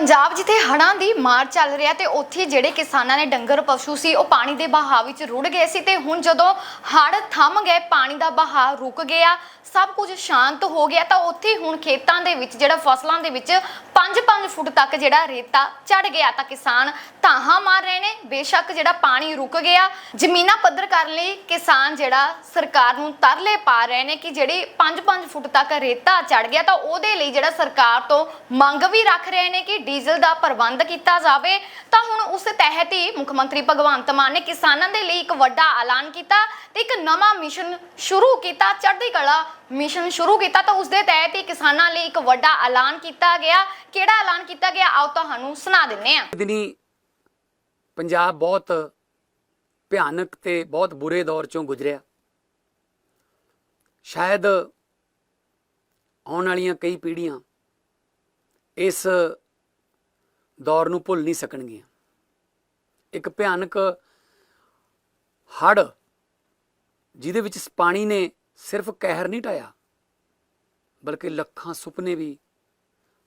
ਪੰਜਾਬ ਜਿੱਥੇ ਹੜ੍ਹਾਂ ਦੀ ਮਾਰ ਚੱਲ ਰਿਹਾ ਤੇ ਉੱਥੇ ਜਿਹੜੇ ਕਿਸਾਨਾਂ ਨੇ ਡੰਗਰ ਪਸ਼ੂ ਸੀ, ਉਹ ਪਾਣੀ ਦੇ ਬਹਾਅ ਵਿੱਚ ਰੁੜ ਗਏ ਸੀ ਤੇ ਹੁਣ ਜਦੋਂ ਹੜ੍ਹ ਥੰਮ ਗਏ, ਪਾਣੀ ਦਾ ਬਹਾਅ ਰੁਕ ਗਿਆ, ਸਭ ਕੁਝ ਸ਼ਾਂਤ ਹੋ ਗਿਆ, ਤਾਂ ਉੱਥੇ ਹੁਣ ਖੇਤਾਂ ਦੇ ਵਿੱਚ ਜਿਹੜਾ ਫਸਲਾਂ ਦੇ ਵਿੱਚ 5-5 ਫੁੱਟ ਤੱਕ ਜਿਹੜਾ ਰੇਤਾ ਚੜ ਗਿਆ, ਤਾਂ ਕਿਸਾਨ ਧਾਹਾਂ ਮਾਰ ਰਹੇ ਨੇ, ਬੇਸ਼ੱਕ ਜਿਹੜਾ ਪਾਣੀ ਰੁਕ ਗਿਆ, ਜ਼ਮੀਨਾਂ ਪੱਧਰ ਕਰਨ ਲਈ, ਕਿਸਾਨ ਜਿਹੜਾ ਸਰਕਾਰ ਨੂੰ ਤਰਲੇ ਪਾ ਰਹੇ ਨੇ ਕਿ ਜਿਹੜੀ 5-5 ਫੁੱਟ ਤੱਕ ਰੇਤਾ ਚੜ ਗਿਆ, ਤਾਂ ਉਹਦੇ ਲਈ ਜਿਹੜਾ ਸਰਕਾਰ ਤੋਂ ਮੰਗ ਵੀ ਰੱਖ ਰਹੇ ਨੇ ਕਿ ਡੀਜ਼ਲ ਦਾ ਪ੍ਰਬੰਧ ਕੀਤਾ ਜਾਵੇ, ਤਾਂ ਹੁਣ ਉਸ ਤਹਿਤ ਹੀ ਮੁੱਖ ਮੰਤਰੀ ਭਗਵੰਤ ਮਾਨ ਨੇ ਕਿਸਾਨਾਂ ਦੇ ਲਈ ਇੱਕ ਵੱਡਾ ਐਲਾਨ ਕੀਤਾ ਤੇ ਇੱਕ ਨਵਾਂ ਮਿਸ਼ਨ ਸ਼ੁਰੂ ਕੀਤਾ, ਚੜ੍ਹਦੀ ਕਲਾ ਮਿਸ਼ਨ ਸ਼ੁਰੂ ਕੀਤਾ, ਤਾਂ ਉਸ ਦੇ ਤਹਿਤ ਹੀ ਕਿਸਾਨਾਂ ਲਈ ਇੱਕ ਵੱਡਾ ਐਲਾਨ ਕੀਤਾ ਗਿਆ। ਕਿਹੜਾ ਐਲਾਨ ਕੀਤਾ ਗਿਆ? ਆਓ ਤੁਹਾਨੂੰ ਸੁਣਾ ਦਿੰਨੇ ਆ ਦਿਨੀ ਪੰਜਾਬ ਬਹੁਤ ਭਿਆਨਕ ਤੇ ਬਹੁਤ ਬੁਰੇ ਦੌਰ ਚੋਂ ਗੁਜ਼ਰਿਆ। ਸ਼ਾਇਦ ਆਉਣ ਵਾਲੀਆਂ ਕਈ ਪੀੜ੍ਹੀਆਂ ਇਸ ਦੌਰ ਨੂੰ ਭੁੱਲ ਨਹੀਂ ਸਕਣਗੀਆਂ। ਇੱਕ ਭਿਆਨਕ ਹੜ ਜਿਹਦੇ ਵਿੱਚ ਪਾਣੀ ਨੇ ਸਿਰਫ ਕਹਿਰ ਨਹੀਂ ਢਾਇਆ ਬਲਕਿ ਲੱਖਾਂ ਸੁਪਨੇ ਵੀ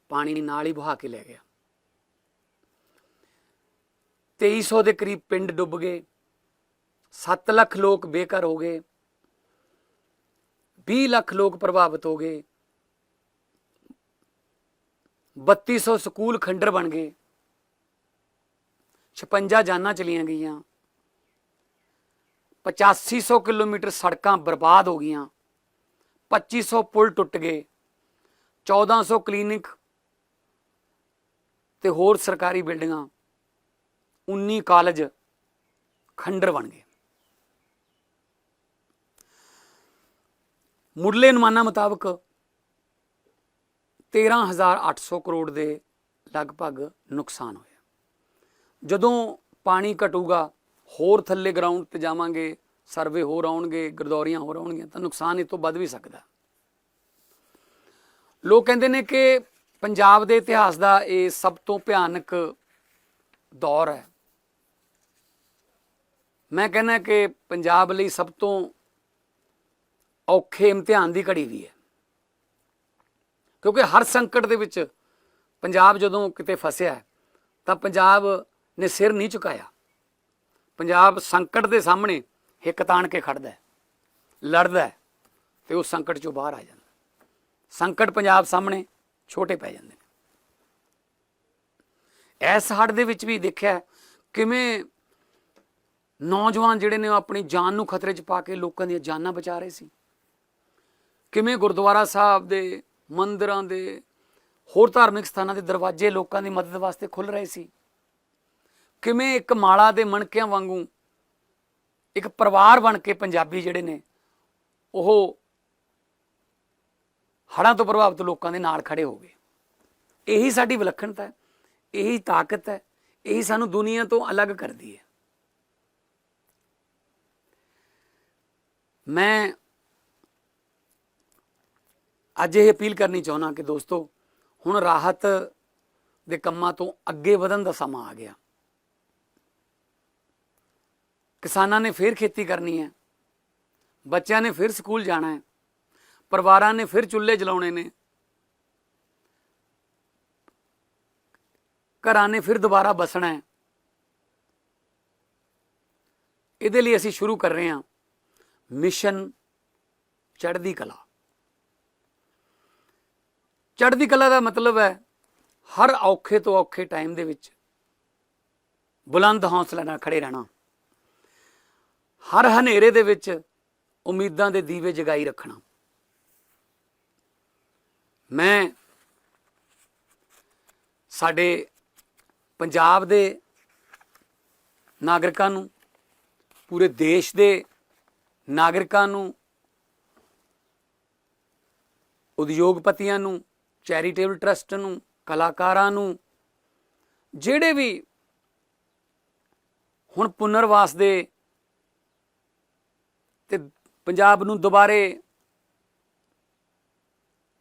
ਪਾਣੀ ਨਾਲ ਹੀ ਵਹਾ ਕੇ ਲੈ ਗਿਆ। 2300 ਦੇ ਕਰੀਬ ਪਿੰਡ ਡੁੱਬ ਗਏ 7 ਲੱਖ ਲੋਕ ਬੇਘਰ ਹੋ ਗਏ 20 ਲੱਖ ਲੋਕ ਪ੍ਰਭਾਵਿਤ ਹੋ ਗਏ 3200 ਸਕੂਲ ਖੰਡਰ ਬਣ ਗਏ। 56 ਜਾਨਾਂ ਚਲੀਆਂ ਗਈਆਂ। 8500 ਕਿਲੋਮੀਟਰ ਸੜਕਾਂ ਬਰਬਾਦ ਹੋ ਗਈਆਂ। 2500 ਪੁਲ ਟੁੱਟ ਗਏ। 1400 ਕਲੀਨਿਕ ਤੇ ਹੋਰ ਸਰਕਾਰੀ ਬਿਲਡਿੰਗਾਂ। 19 ਕਾਲਜ ਖੰਡਰ ਬਣ ਗਏ। ਮੁੱਢਲੇ ਅਨੁਮਾਨਾਂ ਮੁਤਾਬਕ 13800 ਕਰੋੜ ਦੇ ਲਗਭਗ ਨੁਕਸਾਨ ਹੋਇਆ। ਜਦੋਂ ਪਾਣੀ ਘਟੂਗਾ, ਹੋਰ ਥੱਲੇ ਗਰਾਊਂਡ ਤੇ ਜਾਵਾਂਗੇ ਸਰਵੇ ਹੋਰ ਆਉਣਗੇ, ਗਰਦੌਰੀਆਂ ਹੋਰ ਆਉਣਗੀਆਂ, ਤਾਂ ਨੁਕਸਾਨ ਇਹ ਤੋਂ ਵੱਧ ਵੀ ਸਕਦਾ। ਲੋਕ ਕਹਿੰਦੇ ਨੇ ਕਿ ਪੰਜਾਬ ਦੇ ਇਤਿਹਾਸ ਦਾ ਇਹ ਸਭ ਤੋਂ ਭਿਆਨਕ ਦੌਰ ਹੈ। ਮੈਂ ਕਹਿੰਦਾ ਕਿ ਪੰਜਾਬ ਲਈ ਸਭ ਤੋਂ ਔਖੇ ਇਮਤਿਹਾਨ ਦੀ ਘੜੀ ਵੀ ਹੈ। ਕਿਉਂਕਿ ਹਰ ਸੰਕਟ ਦੇ ਵਿੱਚ ਪੰਜਾਬ ਜਦੋਂ ਕਿਤੇ ਫਸਿਆ ਤਾਂ ਪੰਜਾਬ ਨੇ ਸਿਰ ਨਹੀਂ ਝੁਕਾਇਆ। ਪੰਜਾਬ ਸੰਕਟ ਦੇ ਸਾਹਮਣੇ ਹਿੱਕ ਤਾਣ ਕੇ ਖੜਦਾ ਹੈ, ਲੜਦਾ ਹੈ ਤੇ ਉਸ ਸੰਕਟ ਚੋਂ ਬਾਹਰ ਆ ਜਾਂਦਾ ਸੰਕਟ ਪੰਜਾਬ ਸਾਹਮਣੇ ਛੋਟੇ ਪੈ ਜਾਂਦੇ ਨੇ। ਇਸ ਹੜ ਦੇ ਵਿੱਚ ਵੀ ਦੇਖਿਆ ਕਿਵੇਂ ਨੌਜਵਾਨ ਜਿਹੜੇ ਨੇ ਉਹ ਆਪਣੀ ਜਾਨ ਨੂੰ ਖਤਰੇ 'ਚ ਪਾ ਕੇ ਲੋਕਾਂ ਦੀਆਂ ਜਾਨਾਂ ਬਚਾ ਰਹੇ ਸੀ। ਕਿਵੇਂ ਗੁਰਦੁਆਰਾ ਸਾਹਿਬ ਦੇ, ਮੰਦਰਾਂ ਦੇ ਹੋਰ ਧਾਰਮਿਕ ਸਥਾਨਾਂ ਦੇ ਦਰਵਾਜ਼ੇ ਲੋਕਾਂ ਦੀ ਮਦਦ ਵਾਸਤੇ ਖੁੱਲ ਰਹੇ ਸੀ। ਕਿਵੇਂ ਇੱਕ ਮਾਲਾ ਦੇ ਮਣਕਿਆਂ ਵਾਂਗੂ ਇੱਕ ਪਰਿਵਾਰ ਬਣ ਕੇ ਪੰਜਾਬੀ ਜਿਹੜੇ ਨੇ, ਉਹ ਹੜ੍ਹਾਂ ਤੋਂ ਪ੍ਰਭਾਵਿਤ ਲੋਕਾਂ ਦੇ ਨਾਲ ਖੜੇ ਹੋ ਗਏ। ਇਹੀ ਸਾਡੀ ਵਿਲੱਖਣਤਾ ਹੈ, ਇਹੀ ਤਾਕਤ ਹੈ, ਇਹੀ ਸਾਨੂੰ ਦੁਨੀਆ ਤੋਂ ਅਲੱਗ ਕਰਦੀ ਹੈ। ਮੈਂ ਅੱਜ ਇਹ ਅਪੀਲ ਕਰਨੀ ਚਾਹੁੰਦਾ ਕਿ ਦੋਸਤੋ, ਹੁਣ ਰਾਹਤ ਦੇ ਕੰਮਾਂ ਤੋਂ ਅੱਗੇ ਵਧਣ ਦਾ ਸਮਾਂ ਆ ਗਿਆ। ਕਿਸਾਨਾਂ ਨੇ ਫਿਰ ਖੇਤੀ ਕਰਨੀ ਹੈ। ਬੱਚਿਆਂ ਨੇ ਫਿਰ ਸਕੂਲ ਜਾਣਾ ਹੈ। ਪਰਿਵਾਰਾਂ ਨੇ ਫਿਰ ਚੁੱਲ੍ਹੇ ਜਲਾਉਣੇ ਨੇ। ਘਰਾਂ ਨੇ ਫਿਰ ਦੁਬਾਰਾ ਬਸਣਾ ਹੈ। ਇਹਦੇ ਲਈ ਅਸੀਂ ਸ਼ੁਰੂ ਕਰ ਰਹੇ ਹਾਂ। ਮਿਸ਼ਨ ਚੜ੍ਹਦੀ ਕਲਾ। ਚੜ੍ਹਦੀ ਕਲਾ ਦਾ ਮਤਲਬ ਹੈ ਹਰ ਔਖੇ ਤੋਂ ਔਖੇ ਟਾਈਮ ਦੇ ਵਿੱਚ ਬੁਲੰਦ ਹੌਸਲਾ ਨਾਲ ਖੜੇ ਰਹਿਣਾ। ਹਰ ਹਨੇਰੇ ਦੇ ਵਿੱਚ ਉਮੀਦਾਂ ਦੇ ਦੀਵੇ ਜਗਾਈ ਰੱਖਣਾ। ਮੈਂ ਸਾਡੇ ਪੰਜਾਬ ਦੇ ਨਾਗਰਿਕਾਂ ਨੂੰ, ਪੂਰੇ ਦੇਸ਼ ਦੇ ਨਾਗਰਿਕਾਂ ਨੂੰ, ਉਦਯੋਗਪਤੀਆਂ ਨੂੰ, ਚੈਰੀਟੇਬਲ ਟਰਸਟ ਨੂੰ, ਕਲਾਕਾਰਾਂ ਨੂੰ, ਜਿਹੜੇ ਵੀ ਹੁਣ ਪੁਨਰਵਾਸ ਦੇ ਤੇ ਪੰਜਾਬ ਨੂੰ ਦੁਬਾਰੇ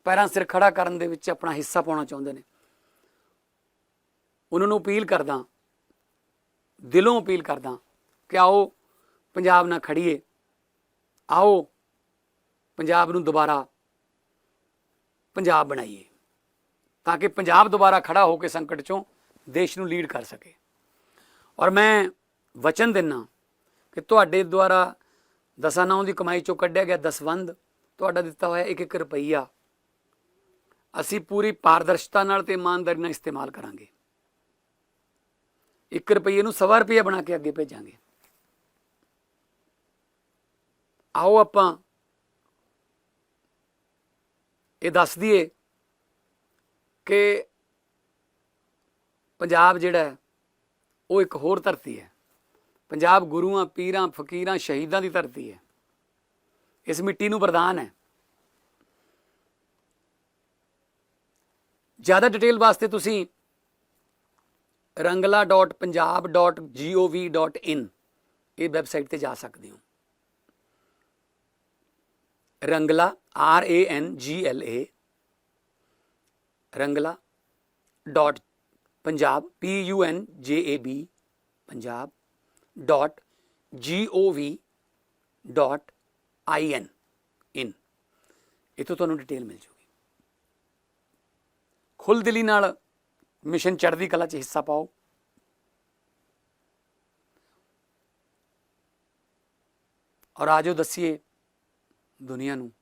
ਪੈਰਾਂ ਸਿਰ ਖੜਾ ਕਰਨ ਦੇ ਵਿੱਚ ਆਪਣਾ ਹਿੱਸਾ ਪਾਉਣਾ ਚਾਹੁੰਦੇ ਨੇ। ਉਹਨਾਂ ਨੂੰ ਅਪੀਲ ਕਰਦਾ, ਦਿਲੋਂ ਅਪੀਲ ਕਰਦਾ ਕਿ ਆਓ ਪੰਜਾਬ ਨਾਲ ਖੜੀਏ, ਆਓ ਪੰਜਾਬ ਨੂੰ ਦੁਬਾਰਾ ਪੰਜਾਬ ਬਣਾਈਏ ਤਾਂ ਕਿ ਪੰਜਾਬ ਦੁਬਾਰਾ ਖੜਾ ਹੋ ਕੇ ਸੰਕਟ ਚੋਂ ਦੇਸ਼ ਨੂੰ ਲੀਡ ਕਰ ਸਕੇ। ਔਰ ਮੈਂ ਵਚਨ ਦਿੰਨਾ ਕਿ ਤੁਹਾਡੇ ਦੁਆਰਾ ਦਸਾਂ ਨੌਂ ਦੀ ਕਮਾਈ ਚੋਂ ਕੱਢਿਆ ਗਿਆ ਦਸਵੰਦ ਤੁਹਾਡਾ ਦਿੱਤਾ ਹੋਇਆ ਇੱਕ ਇੱਕ ਰੁਪਈਆ। ਅਸੀਂ ਪੂਰੀ ਪਾਰਦਰਸ਼ਤਾ ਨਾਲ ਤੇ ਇਮਾਨਦਾਰੀ ਨਾਲ ਇਸਤੇਮਾਲ ਕਰਾਂਗੇ। 1 ਰੁਪਈਏ ਨੂੰ ਸਵਾ ਰੁਪਈਆ ਬਣਾ ਕੇ ਅੱਗੇ ਭੇਜਾਂਗੇ। ਆਓ ਆਪਾਂ ਇਹ ਦੱਸ ਦਈਏ ਕਿ ਪੰਜਾਬ ਜਿਹੜਾ ਹੈ, ਉਹ ਇੱਕ ਹੋਰ ਧਰਤੀ ਹੈ। ਪੰਜਾਬ ਗੁਰੂਆਂ, ਪੀਰਾਂ, ਫਕੀਰਾਂ, ਸ਼ਹੀਦਾਂ ਦੀ ਧਰਤੀ ਹੈ। ਇਸ ਮਿੱਟੀ ਨੂੰ ਵਰਦਾਨ ਹੈ। ਜ਼ਿਆਦਾ ਡਿਟੇਲ ਵਾਸਤੇ ਤੁਸੀਂ rangla.punjab.gov.in ਇਹ ਵੈਬਸਾਈਟ ਤੇ ਜਾ ਸਕਦੇ ਹੋ। ਰੰਗਲਾ R A N G L A Rangla dot Punjab P U N J A B Punjab dot ਜੀ ਓ ਵੀ ਡਾਟ ਆਈ ਐਨ ਇਨ ਇਥੋਂ ਤੁਹਾਨੂੰ ਡਿਟੇਲ ਮਿਲ ਜੂਗੀ। ਖੁੱਲ ਦਿਲੀ ਨਾਲ ਮਿਸ਼ਨ ਚੜ੍ਹਦੀ ਕਲਾ 'ਚ ਹਿੱਸਾ ਪਾਓ। ਔਰ ਆਜੋ ਦੱਸੀਏ ਦੁਨੀਆ ਨੂੰ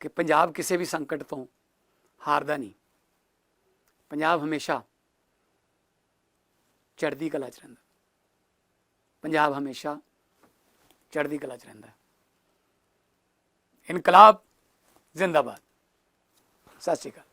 ਕਿ ਪੰਜਾਬ ਕਿਸੇ ਵੀ ਸੰਕਟ ਤੋਂ ਹਾਰਦਾ ਨਹੀਂ। ਪੰਜਾਬ ਹਮੇਸ਼ਾ ਚੜ੍ਹਦੀ ਕਲਾ 'ਚ ਰਹਿੰਦਾ। ਪੰਜਾਬ ਹਮੇਸ਼ਾ ਚੜ੍ਹਦੀ ਕਲਾ 'ਚ ਰਹਿੰਦਾ ਇਨਕਲਾਬ ਜ਼ਿੰਦਾਬਾਦ। ਸਤਿ ਸ਼੍ਰੀ ਅਕਾਲ।